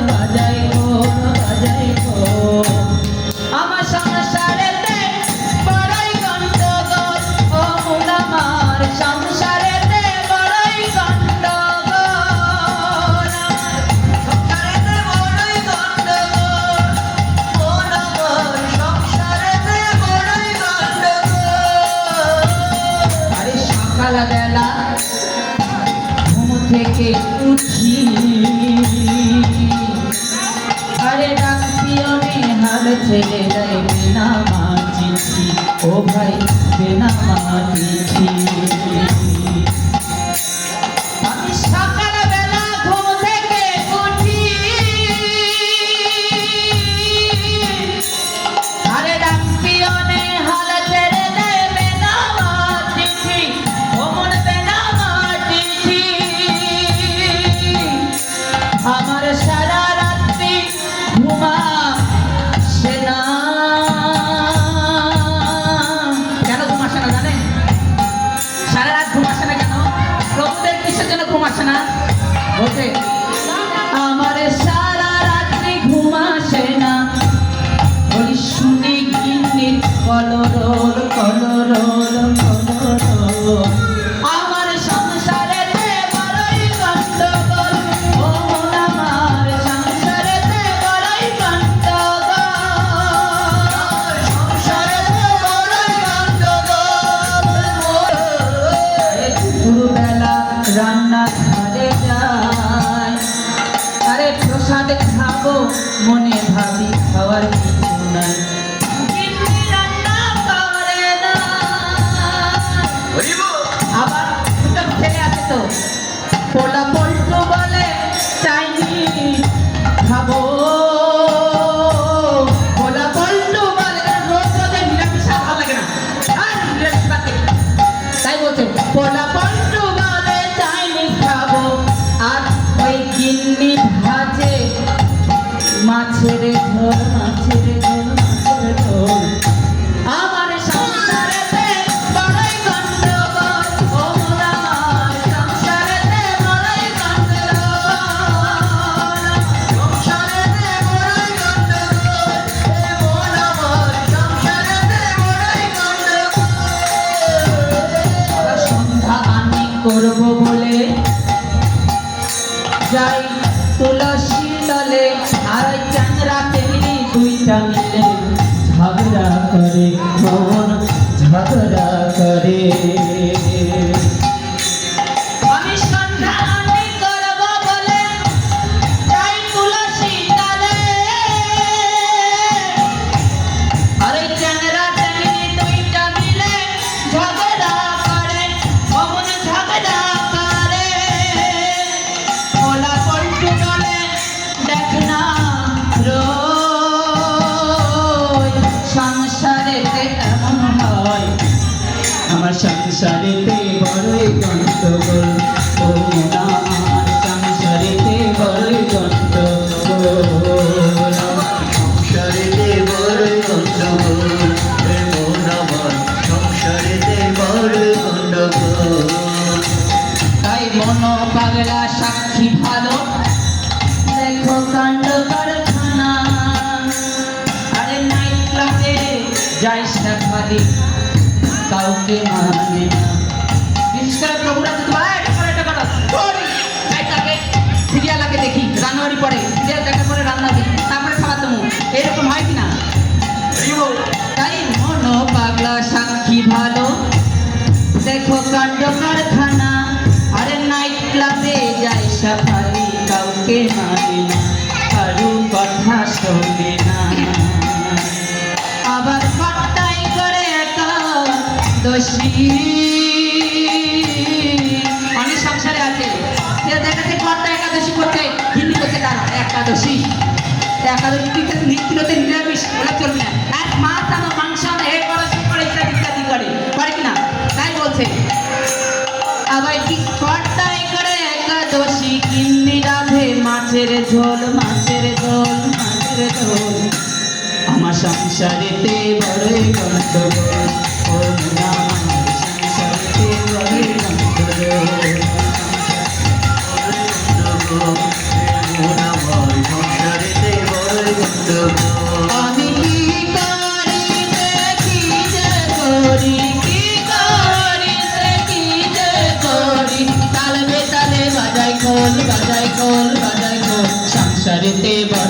বাজায়। né? Você. ঘরে যাই। আরে প্রসাদ খাব মনে ভাবি খাওয়ার কিছু নাই। যাই তুলসী তলে আর চাংরা তেমনি দুইটা মিলে। ঝগড়া করে মন ঝগড়া করে। যাই সাফারি কাউকে মানে না। কাঁদে না কারু কথা শোনে না। আবার পাত্তাই করে একা দোষী। সংসারেতে বড়ই গন্ডগোল ও মোরা আমার সংসারেতে বড়ই গন্ডগোল মোরা আমার সংসারেতে বড়ই গন্ডগোল আমি কি বাজাই খোল বাজাই খোল বাজাই বড়